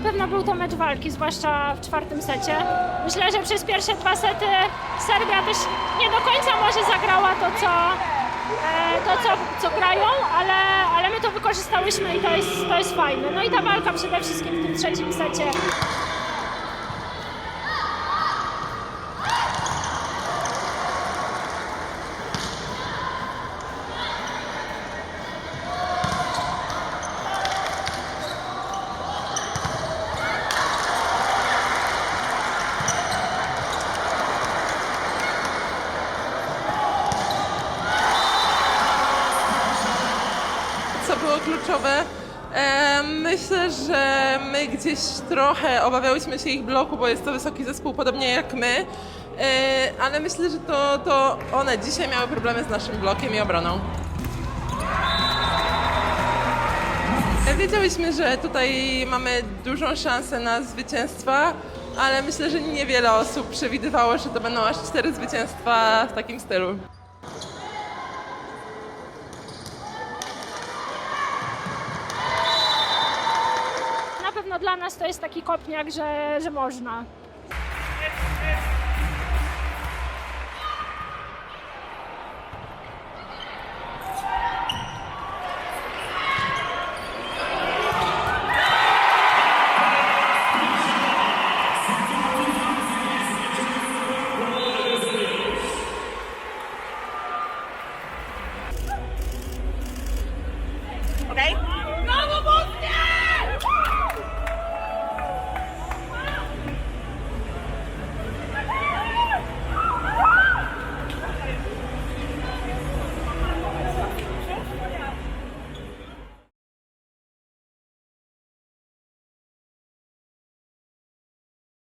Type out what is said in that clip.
pewno był to mecz walki, zwłaszcza w czwartym secie. Myślę, że przez pierwsze dwa sety Serbia też nie do końca może zagrała to, co, e, to, co, co grają, ale, ale my to wykorzystałyśmy i to jest, to jest fajne. No i ta walka przede wszystkim w tym trzecim secie. co było kluczowe. Myślę, że my gdzieś trochę obawiałyśmy się ich bloku, bo jest to wysoki zespół, podobnie jak my. E, ale myślę, że to, to one dzisiaj miały problemy z naszym blokiem i obroną. E, Wiedziałyśmy, że tutaj mamy dużą szansę na zwycięstwa, ale myślę, że niewiele osób przewidywało, że to będą aż cztery zwycięstwa w takim stylu. dla nas to jest taki kopniak, że, że można. Okay?